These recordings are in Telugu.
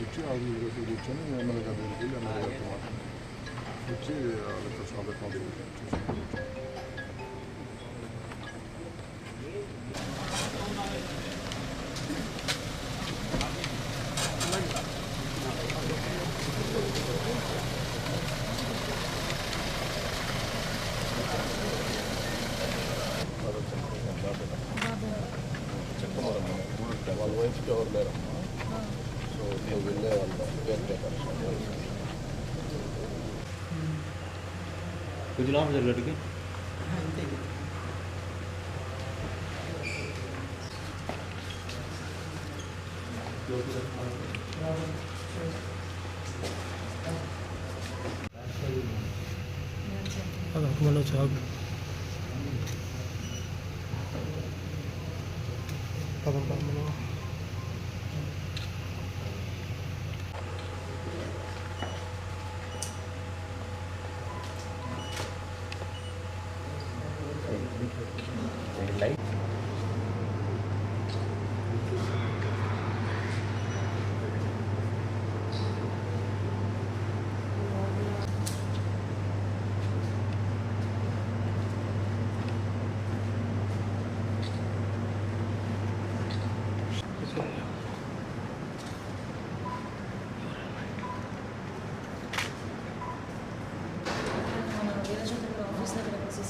వచ్చి ఆరు రోజులు కూర్చొని ఎమ్మెల్యే గారి దగ్గరికి వెళ్ళి ఎమ్మెల్యే గారితో మాట్లాడి వచ్చి వాళ్ళతో షాప్ చూసుకొని వాళ్ళ వైఫ్కి ఎవరు లేరమ్మా సో నువ్వు వెళ్ళే వాళ్ళ కేర్ టేకర్ పదకొండు వందలు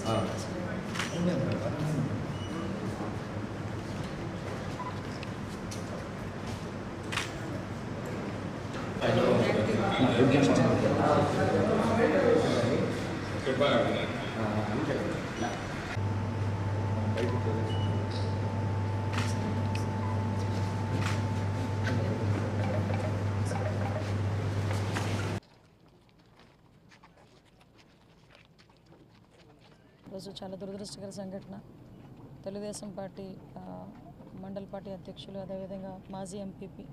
아, 홍면 아, 여기 한번 아, 이렇게 봐요. 아, 이렇게. ఈరోజు చాలా దురదృష్టకర సంఘటన. తెలుగుదేశం పార్టీ మండల్ పార్టీ అధ్యక్షులు అదేవిధంగా మాజీ ఎంపీపీ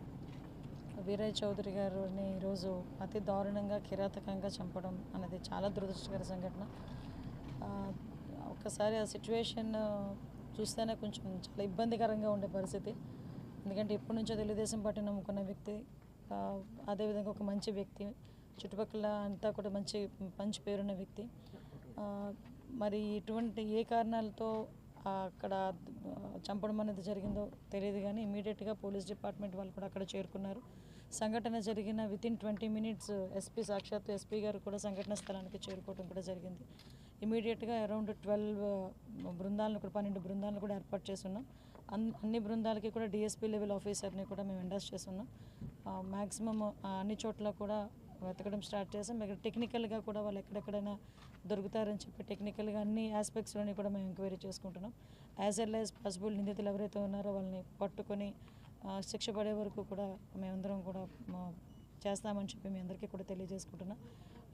వీరయ్య చౌదరి గారిని ఈరోజు అతి దారుణంగా కిరాతకంగా చంపడం అనేది చాలా దురదృష్టకర సంఘటన. ఒక్కసారి ఆ సిచ్యువేషన్ చూస్తేనే కొంచెం చాలా ఇబ్బందికరంగా ఉండే పరిస్థితి. ఎందుకంటే ఇప్పటి నుంచో తెలుగుదేశం పార్టీ నమ్ముకున్న వ్యక్తి అదేవిధంగా ఒక మంచి వ్యక్తి చుట్టుపక్కల అంతా కూడా మంచి మంచి పేరున్న వ్యక్తి. మరి ఇటువంటి ఏ కారణాలతో అక్కడ చంపడం అనేది జరిగిందో తెలియదు కానీ ఇమీడియట్గా పోలీస్ డిపార్ట్మెంట్ వాళ్ళు కూడా అక్కడ చేరుకున్నారు. సంఘటన జరిగిన వితిన్ ట్వంటీ మినిట్స్ ఎస్పీ సాక్షాత్ ఎస్పీ గారు కూడా సంఘటన స్థలానికి చేరుకోవడం కూడా జరిగింది. ఇమీడియట్గా అరౌండ్ ట్వెల్వ్ బృందాలను కూడా పన్నెండు బృందాలను కూడా ఏర్పాటు చేస్తున్నాం. అన్ అన్ని బృందాలకి కూడా డిఎస్పీ లెవెల్ ఆఫీసర్ని కూడా మేము ఎండాస్ చేస్తున్నాం. మ్యాక్సిమం అన్ని చోట్ల కూడా వెతకడం స్టార్ట్ చేసాం. ఇక్కడ టెక్నికల్గా కూడా వాళ్ళు ఎక్కడెక్కడైనా దొరుకుతారని చెప్పి టెక్నికల్గా అన్ని ఆస్పెక్ట్స్లోని కూడా మేము ఎంక్వైరీ చేసుకుంటున్నాం. యాజ్ వెల్ యాజ్ పాసిబుల్ నిందితులు ఎవరైతే ఉన్నారో వాళ్ళని పట్టుకొని శిక్ష పడే వరకు కూడా మేమందరం కూడా మా, చేస్తామని చెప్పి మీ అందరికీ కూడా తెలియజేసుకుంటున్నాం.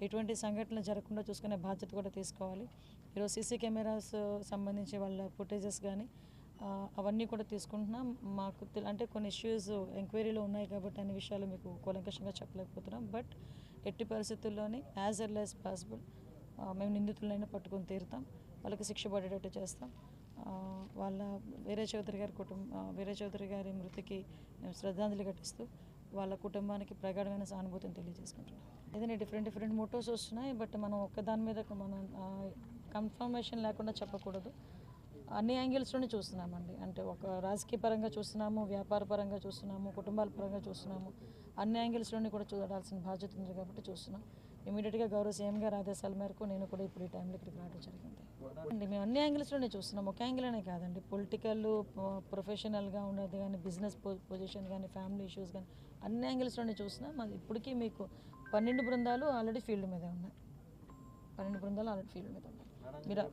ఎటువంటి సంఘటనలు జరగకుండా చూసుకునే బాధ్యత కూడా తీసుకోవాలి. ఈరోజు సీసీ కెమెరాస్ సంబంధించి వాళ్ళ ఫుటేజెస్ కానీ అవన్నీ కూడా తీసుకుంటున్నాం. మాకు అంటే కొన్ని ఇష్యూస్ ఎంక్వైరీలో ఉన్నాయి కాబట్టి అన్ని విషయాలు మీకు కూలంకషంగా చెప్పలేకపోతున్నాం. బట్ ఎట్టి పరిస్థితుల్లోని యాజ్ ఎల్ యాజ్ పాసిబుల్ మేము నిందితులైనా పట్టుకొని తీరుతాం. వాళ్ళకి శిక్ష పడేటట్టు చేస్తాం. వాళ్ళ వీరే చౌదరి గారి కుటుంబ వీరే చౌదరి గారి మృతికి మేము శ్రద్ధాంజలి ఘటిస్తూ వాళ్ళ కుటుంబానికి ప్రగాఢమైన సానుభూతిని తెలియజేసుకుంటున్నాం. ఏదైనా డిఫరెంట్ డిఫరెంట్ మోటోస్ వస్తున్నాయి బట్ మనం ఒక్కదాని మీద మనం కన్ఫర్మేషన్ లేకుండా చెప్పకూడదు. అన్ని యాంగిల్స్లోనే చూస్తున్నామండి. అంటే ఒక రాజకీయ పరంగా చూస్తున్నాము వ్యాపార పరంగా చూస్తున్నాము కుటుంబాల పరంగా చూస్తున్నాము. అన్ని యాంగిల్స్లోని కూడా చూడాల్సిన బాధ్యత ఉంది కాబట్టి చూస్తున్నాం. ఇమీడియట్గా గౌరవ సీఎం గారి ఆదేశాల మేరకు నేను కూడా ఇప్పుడు ఈ టైంలో ఇక్కడికి రావడం జరిగింది. అండి మేము అన్ని యాంగిల్స్లోనే చూస్తున్నాం. ఒక యాంగిల్ అనే కాదండి. పొలిటికల్ ప్రొఫెషనల్గా ఉన్నది కానీ బిజినెస్ పొజిషన్ కానీ ఫ్యామిలీ ఇష్యూస్ కానీ అన్ని యాంగిల్స్లోనే చూస్తున్నాం. అది ఇప్పటికీ మీకు పన్నెండు బృందాలు ఆల్రెడీ ఫీల్డ్ మీదే ఉన్నాయి. పన్నెండు బృందాలు ఆల్రెడీ ఫీల్డ్ మీద ఉన్నాయి. మీరు?